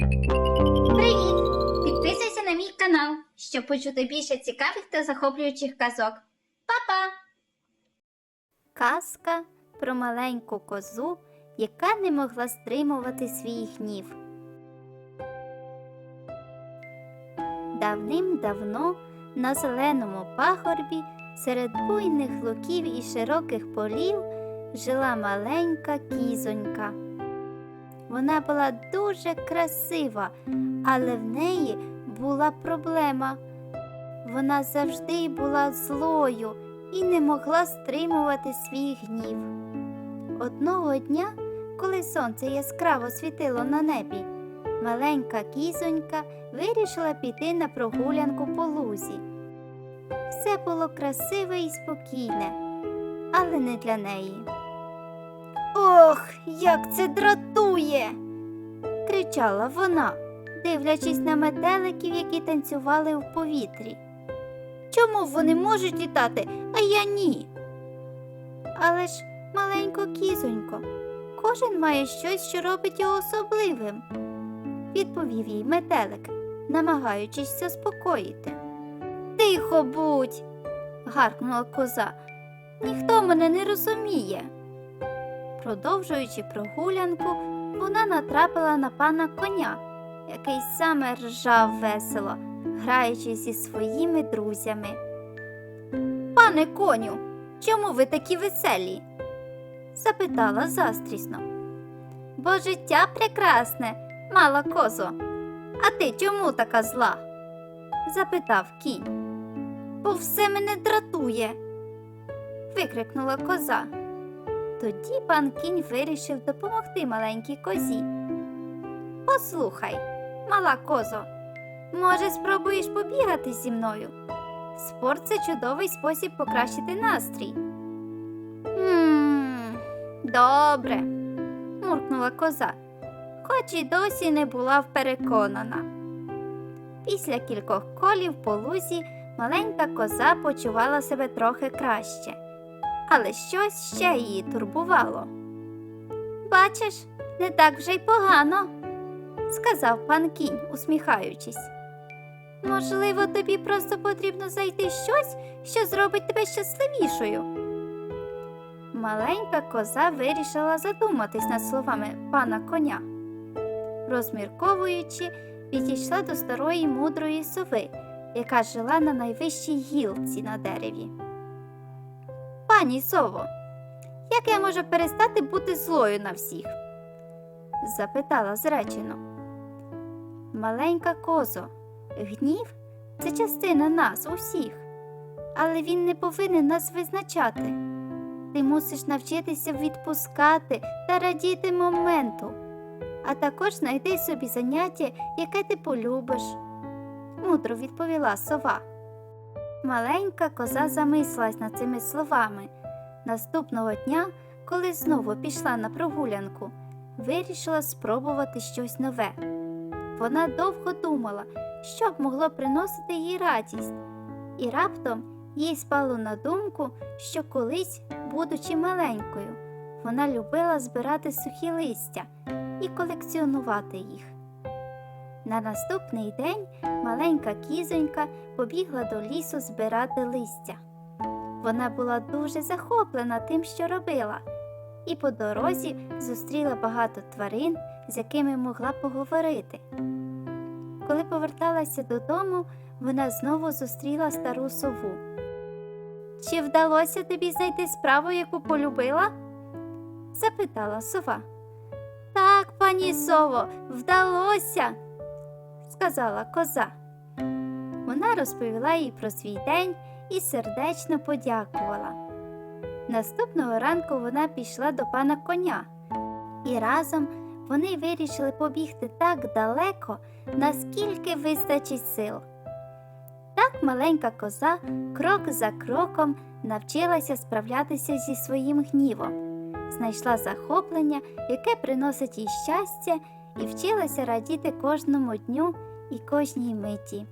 Привіт! Підписуйся на мій канал, щоб почути більше цікавих та захоплюючих казок. Па-па! Казка про маленьку козу, яка не могла стримувати свій гнів. Давним-давно на зеленому пагорбі серед буйних луків і широких полів жила маленька кізонька. Вона була дуже красива, але в неї була проблема. Вона завжди була злою і не могла стримувати свій гнів. Одного дня, коли сонце яскраво світило на небі, маленька кізонька вирішила піти на прогулянку по лузі. Все було красиве і спокійне, але не для неї. Ох, як це дратує! кричала вона, дивлячись на метеликів, які танцювали в повітрі. Чому вони можуть літати, а я ні? Але ж, маленько кізонько, кожен має щось, що робить його особливим, відповів їй метелик, намагаючись заспокоїти. Тихо будь, гаркнула коза. Ніхто мене не розуміє. Продовжуючи прогулянку, вона натрапила на пана коня, який саме ржав весело граючи зі своїми друзями. Пане коню, чому ви такі веселі? запитала застрісно. Бо життя прекрасне, мала козо. А ти чому така зла? запитав кінь. Бо все мене дратує. викрикнула коза. Тоді пан кінь вирішив допомогти маленькій козі. Послухай, мала козо. Може, спробуєш побігати зі мною? Спорт це чудовий спосіб покращити настрій. Ммм, добре, муркнула коза, хоч і досі не була переконана. Після кількох колів по лузі маленька коза почувала себе трохи краще, але щось ще її турбувало. Бачиш, не так вже й погано, сказав пан кінь, усміхаючись. Можливо, тобі просто потрібно знайти щось, що зробить тебе щасливішою. Маленька коза вирішила задуматись над словами пана коня. Розмірковуючи, підійшла до старої мудрої сови, яка жила на найвищій гілці на дереві. Пані сово, як я можу перестати бути злою на всіх? запитала зречено. Маленька козо, Гнів це частина нас усіх, але він не повинен нас визначати. Ти мусиш навчитися відпускати та радіти моменту, а також знайти собі заняття, яке ти полюбиш, мудро відповіла сова. Маленька коза замислилась над цими словами. Наступного дня, коли знову пішла на прогулянку, вирішила спробувати щось нове. Вона довго думала, що б могло приносити їй радість, і раптом їй спало на думку, що колись, будучи маленькою, вона любила збирати сухі листя і колекціонувати їх. На наступний день маленька кізонька побігла до лісу збирати листя. Вона була дуже захоплена тим, що робила, і по дорозі зустріла багато тварин, з якими могла поговорити. Коли поверталася додому, вона знову зустріла стару сову. Чи вдалося тобі знайти справу, яку полюбила? запитала сова. Так, пані сово, вдалося, сказала коза. Вона розповіла їй про свій день і сердечно подякувала. Наступного ранку вона пішла до пана коня, і разом вони вирішили побігти так далеко, наскільки вистачить сил. Так маленька коза крок за кроком навчилася справлятися зі своїм гнівом, знайшла захоплення, яке приносить їй щастя, і вчилася радіти кожному дню і кожній миті.